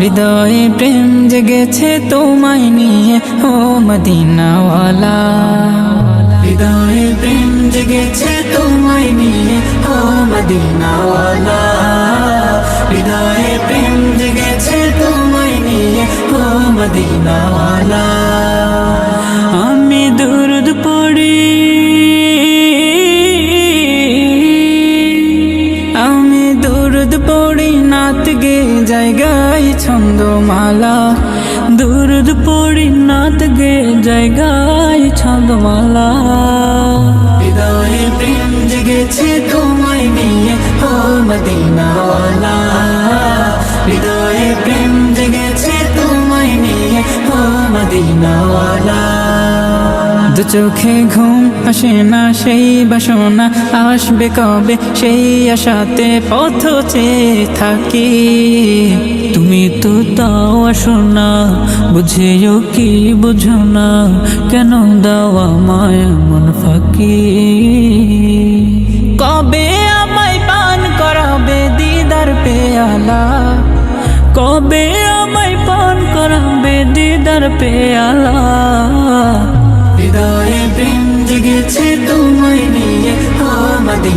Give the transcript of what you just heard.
হৃদয়ে প্রেম জেগেছে তোমায় নিয়ে, ও মদিনাওয়ালা। হৃদয়ে প্রেম জেগেছে তোমায় নিয়ে, ও মদিনাওয়ালা। হৃদয়ে প্রেম জেগেছে তোমায় নিয়ে, ও মদিনাওয়ালা। আমি দুরুদ পড়ি, আমি পড়ি নাত গে জায়গায় ছন্দমালা। দুরুদ পড়ি নাত গে জায়গায় ছন্দমালা। হৃদয়ে প্রেম জেগেছে তোমায় নিয়ে ও মদিনাওয়ালা। হৃদয়ে প্রেম জেগেছে তোমায় নিয়ে ও মদিনাওয়ালা। দু চোখে ঘুম আসে না সেই বাসনা আসবে কবে? সেই আশাতে পথ চেয়ে থাকি। তুমি তো তাও আসো না বুঝেও কি বুঝো না কেন দাওয়া মায়া মন ফাঁকি? কবে আমায় পান করাবে দিদার পেয়ালা? কবে আমায় পান করাবে দিদার পেয়ালা?